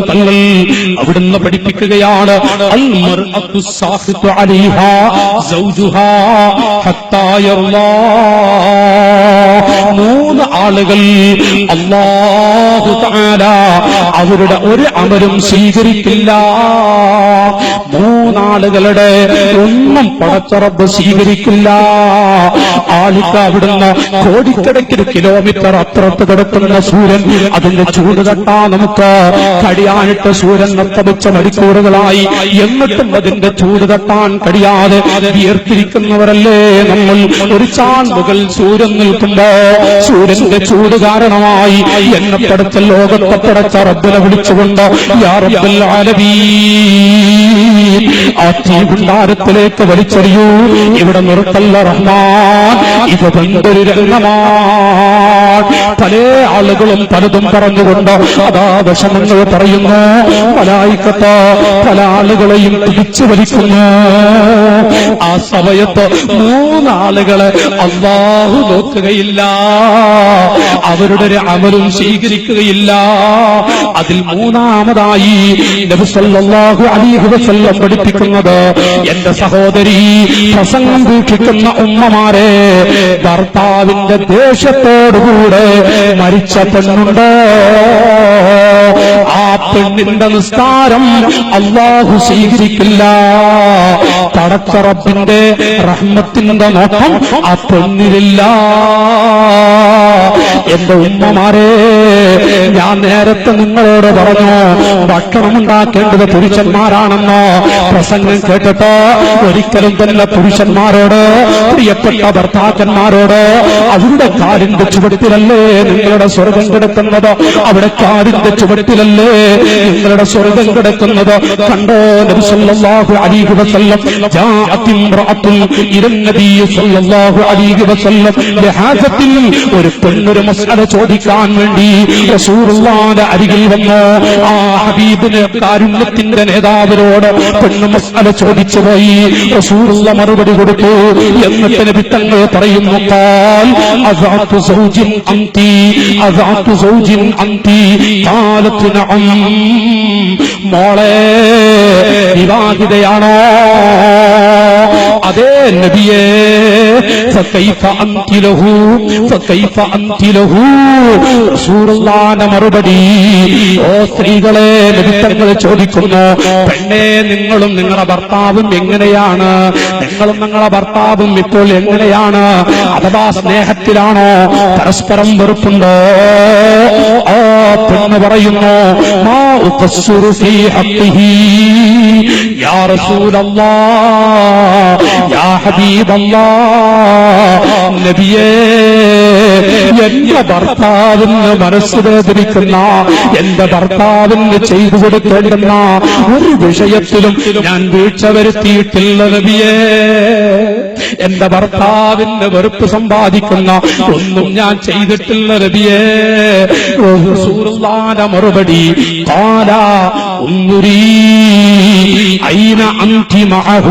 തങ്ങൾ അവിടുന്ന് പഠിപ്പിക്കുകയാണ്. അൽ മൂന്ന് ആളുകൾ തആല അവരുടെ ഒരു അമരും സ്വീകരിക്കില്ല. മൂന്നാളുകളുടെ ഒന്നും പടച്ചറബ് സ്വീകരിക്കില്ല. ആൾക്ക് അവിടുന്ന് കോടിക്കണക്കിന് കിലോമീറ്റർ അപ്പുറത്ത് കിടക്കുന്ന സൂര്യൻ അതിന്റെ ചൂട് തട്ടാ നമുക്ക് കടിയാനിട്ട് സൂര്യൻ നത്തമിച്ച മണിക്കൂറുകളായി എന്നിട്ടും അതിന്റെ ചൂട് തട്ടാൻ കഴിയാതെ വിയർത്തിരിക്കുന്നവരല്ലേ നമ്മൾ? ഒരു ചാൺ മുകൾ സൂര്യൻ നിൽക്കുമ്പോ സൂര്യന്റെ ചൂട് കാരണമായി എന്നെ പടച്ച ലോകത്തെ പടച്ച റബ്ബിനെ വിളിച്ചുകൊണ്ട് യാ റബ്ബൽ ആലമീൻ ആ തീ ഭണ്ഡാരത്തിലേക്ക് വലിച്ചെറിയൂ. ഇവിടെ നിർത്തല്ല റഹ്മാൻ ഇത് എന്തൊരു രംഗമാണ് പല ആളുകളും പലതും പറഞ്ഞുകൊണ്ട് അതാ വിഷമങ്ങൾ പറയുന്നു. മലായിക്കത്ത് പല ആളുകളെയും പിടിച്ചു വലിക്കുന്നു. സമയത്ത് മൂന്നാളുകളെ അള്ളാഹു നോക്കുകയില്ല. അവരുടെ ഒരു അമലും സ്വീകരിക്കുകയില്ല. അതിൽ മൂന്നാമതായി നബി സല്ലല്ലാഹു അലൈഹി വസല്ലം പഠിപ്പിക്കുന്നത് എന്റെ സഹോദരി പ്രസംഗം വീക്ഷിക്കുന്ന ഉമ്മമാരെ ഭർത്താവിന്റെ ദേഷ്യത്തോടുകൂടെ മരിച്ച പെണ്ണുണ്ട്. ആ പെണ്ണിന്റെ നിസ്കാരം അള്ളാഹു സ്വീകരിക്കില്ല. പടച്ചറപ്പിന്റെ റഹ്മത്തിന്റെ നോട്ടം ആ പെണ്ണിലില്ല. എന്റെ ഉമ്മമാരെ ഞാൻ നേരത്തെ നിങ്ങളോട് പറഞ്ഞു ഭക്ഷണം ഉണ്ടാക്കേണ്ടത് പുരുഷന്മാരാണെന്നോ? പ്രസംഗം കേട്ടിട്ട് ഒരിക്കലും തന്നെ പുരുഷന്മാരോട് പ്രിയപ്പെട്ട ഭർത്താക്കന്മാരോട് അവരുടെ കാലിന്റെ ചുവട്ടിലല്ലേ നിങ്ങളുടെ സ്വർഗം കിടക്കുന്നത്? അവിടെ കാലിന്റെ ചുവട്ടിലല്ലേ നിങ്ങളുടെ സ്വർഗം കിടക്കുന്നത്? കണ്ടോ നബിസല്ലാഹു അലൈഹി വസല്ലം? ഒരു പെണ്ണൊരു മസാല ചോദിക്കാൻ വേണ്ടി അരികിൽ വന്ന് ആ ഹബീബിന് കാരുണ്യത്തിന്റെ നേതാവിനോട് പെണ്ണു മസ്അല ചോദിച്ചു പോയി. റസൂലുള്ള മറുപടി കൊടുത്തു. എന്നിട്ട് നബി പറയുന്നു നഅം. മോളെ വിവാഹിതയാണോ? അതേ നബിയേ മറുപടി ഓ സ്ത്രീകളെ നബിത്തങ്ങൾ ചോദിക്കുന്നു പെണ്ണേ നിങ്ങളും നിങ്ങളുടെ ഭർത്താവും എങ്ങനെയാണ്? നിങ്ങളും നിങ്ങളുടെ ഭർത്താവും ഇപ്പോൾ എങ്ങനെയാണ്? അഥവാ സ്നേഹത്തിലാണോ? പരസ്പരം വെറുപ്പുണ്ടോ? ഓ പെണ്ണ് പറയുന്നു മാ ഉഖസ്സുറു ഫീ ഹഖ്ഖിഹി. യാ റസൂലല്ലാഹ് ഹബീബല്ലാ നബിയേ എന്റെ ഭർത്താവിന് മനസ്സ് വേദനിക്കുന്ന എന്റെ ഭർത്താവിന് ചെയ്തു കൊടുക്കേണ്ടുന്ന ഒരു വിഷയത്തിലും ഞാൻ വീഴ്ച വരുത്തിയിട്ടില്ല നബിയേ. എന്റെ ഭർത്താവിന്റെ വെറുപ്പ് സമ്പാദിക്കുന്ന ഒന്നും ഞാൻ ചെയ്തിട്ടില്ല നബിയേ. റസൂറുള്ളാന്റെ മറുപടി കാല ഒന്നുരീ أين أنت معه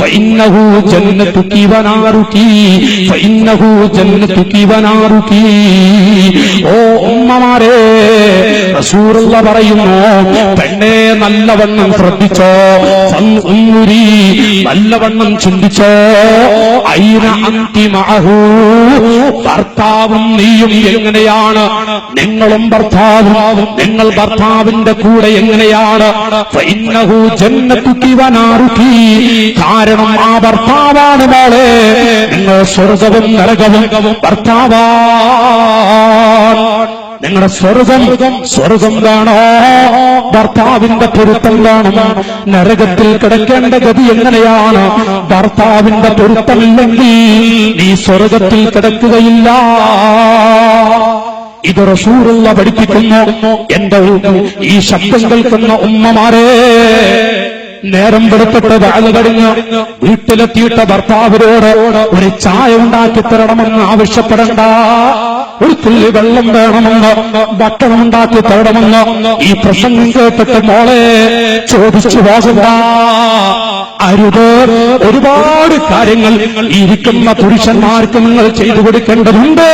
فإنه جنتك ونارك فإنه جنتك ونارك ഓ ഉമ്മമാരെ റസൂറുള്ള പറയുന്നു പെണ്ണെ നല്ലവണ്ണം ശ്രദ്ധിച്ചോ. സന്നുരി നല്ലവണ്ണം ചിന്തിച്ചോ. ഐന അന്തിമഹു ഭർത്താവും നീയും എങ്ങനെയാണ്? നിങ്ങളും ഭർത്താവും നിങ്ങൾ ഭർത്താവിന്റെ കൂടെ എങ്ങനെയാണ്? ഫൈന്നഹു ജന്നത്തുക്കി വനാറുക്കി. കാരണം ആ ഭർത്താവാണ് മോളെ. നിങ്ങൾ സ്വർഗവും നരകവും ഭർത്താവാ നിങ്ങളുടെ സ്വർഗം സ്വർഗം. കാണോ ഭർത്താവിന്റെ പൊരുത്തം കാണും നരകത്തിൽ കിടക്കേണ്ട ഗതി എങ്ങനെയാണ്? ഭർത്താവിന്റെ പൊരുത്തമില്ലെങ്കിൽ നീ സ്വർഗത്തിൽ കിടക്കുകയില്ല. ഇത് റസൂറുള്ള പഠിപ്പിക്കുന്നു. എന്റെ ഈ ശബ്ദം കേൾക്കുന്ന ഉമ്മമാരെ നേരം വെളുപ്പിട്ട് വാഴ് കഴിഞ്ഞ് വീട്ടിലെത്തിയിട്ട ഭർത്താവിനോട് ഒരു ചായ ഉണ്ടാക്കി തരണമെന്ന് ആവശ്യപ്പെടണ്ട. ഒരു തുള്ളി വെള്ളം വേണമെന്ന് ഭക്ഷണമുണ്ടാക്കി തരണമെന്ന് ഈ പ്രസംഗം കേട്ടിട്ട് മോളെ ചോദിച്ചു പോകണ്ട അരുത്. ഒരുപാട് കാര്യങ്ങൾ ഇരിക്കുന്ന പുരുഷന്മാർക്ക് നിങ്ങൾ ചെയ്തു കൊടുക്കേണ്ടതുണ്ട്.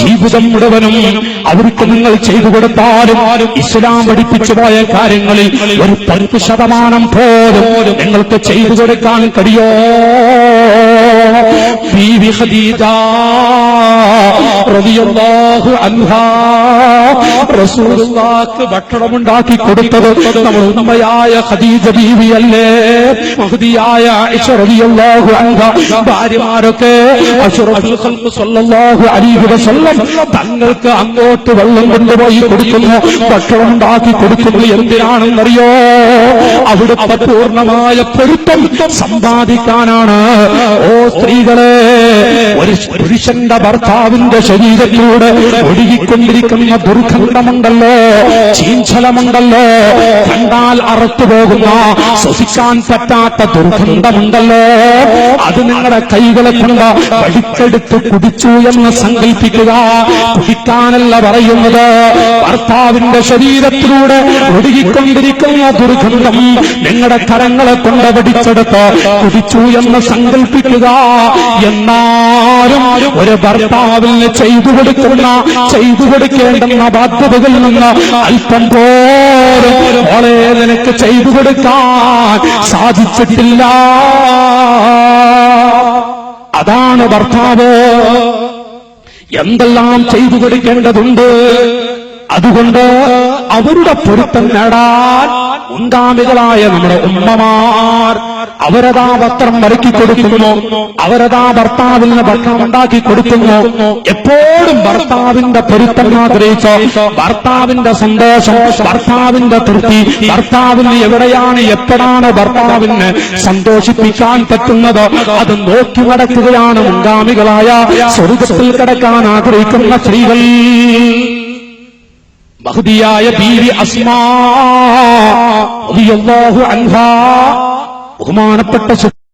ജീവിതം മുഴുവനും അവർക്ക് നിങ്ങൾ ചെയ്തു കൊടുത്താലും ഇസ്ലാം പഠിപ്പിച്ചു പോയ കാര്യങ്ങളിൽ ഒരു പത്ത് ശതമാനം പോലും നിങ്ങൾക്ക് ചെയ്തു കൊടുക്കാൻ കഴിയോ? ബീവി ഖദീജ റളിയല്ലാഹു അൻഹാ റസൂലുള്ളാഹിക്ക് ഭക്ഷണമുണ്ടാക്കി കൊടുത്തത് നമ്മൾ ഉമ്മയായ ഖദീജ ബീവിയല്ലേ? മഹദിയായ ആയിഷ റളിയല്ലാഹു അൻഹ. ഭാര്യമാരൊക്കെ അഷ്റഫുൽ ഖൽഖ് സ്വല്ലല്ലാഹു അലൈഹി വസല്ലം തങ്ങൾക്ക് അങ്ങോട്ട് വെള്ളം കൊണ്ടുപോയി കൊടുക്കുന്നു. ഭക്ഷണം ഉണ്ടാക്കി കൊടുക്കുന്നു. എന്തിനാണെന്നറിയോ? അവിടുത്തെ പൂർണമായ പൊരുത്തം സമ്പാദിക്കാനാണ്. ഓ സ്ത്രീകളെ ഒരു പുരുഷന്റെ ഭർത്താവിന്റെ ശരീരത്തിലൂടെ ഒഴുകിക്കൊണ്ടിരിക്കുന്ന ദുർഗന്ധമുണ്ടല്ലോ ചീഞ്ചലമുണ്ടല്ലോ കണ്ടാൽ അറുത്തു പോകുന്ന ശ്വസിക്കാൻ പറ്റാത്ത ദുർഗന്ധമുണ്ടല്ലോ. അത് നിങ്ങളുടെ കൈകളെ കൊണ്ട് പഠിച്ചെടുത്ത് കുടിച്ചു എന്ന് സങ്കല്പിക്കുക കുടിക്കാനല്ല പറയുന്നത്. ഭർത്താവിന്റെ ശരീരത്തിലൂടെ ഒഴുകിക്കൊണ്ടിരിക്കുന്ന ദുർഗന്ധം നിങ്ങളുടെ കരങ്ങളെ കൊണ്ട് പഠിച്ചെടുത്ത് കുടിച്ചു എന്ന് സങ്കല്പിക്കുക എന്നാലും ഒരു ഭർത്താവിന് ചെയ്തു കൊടുക്കുന്ന ചെയ്തു കൊടുക്കേണ്ടുന്ന ബാധ്യതകളിൽ നിന്ന് അല്പം പോലും മോളെ നിനക്ക് ചെയ്തു കൊടുക്കാൻ സാധിച്ചിട്ടില്ല. അതാണ് ഭർത്താവ്. എന്തെല്ലാം ചെയ്തു കൊടുക്കേണ്ടതുണ്ട്? അതുകൊണ്ട് അവരുടെ പൊരുത്തം നേടാൻ മുൻഗാമികളായ നമ്മുടെ ഉമ്മമാർ അവരതാ വസ്ത്രം വരക്കി കൊടുക്കുന്നു. അവരതാ ഭർത്താവിന് ഭക്ഷണം ഉണ്ടാക്കി കൊടുക്കുന്നു. എപ്പോഴും ഭർത്താവിന്റെ പൊരുത്തം ആഗ്രഹിച്ച് ഭർത്താവിന്റെ സന്തോഷം ഭർത്താവിന്റെ തൃപ്തി ഭർത്താവിന് എവിടെയാണ് എപ്പോഴാണ് ഭർത്താവിന് സന്തോഷിപ്പിക്കാൻ പറ്റുന്നത്? അത് നോക്കി നടക്കുകയാണ് മുൻഗാമികളായ സ്വർഗത്തിൽ കിടക്കാൻ ആഗ്രഹിക്കുന്ന സ്ത്രീകൾ. ബഹുദിയായ ബീവി അസ്മാ റളിയല്ലാഹു അൻഹാ ബഹുമാനപ്പെട്ട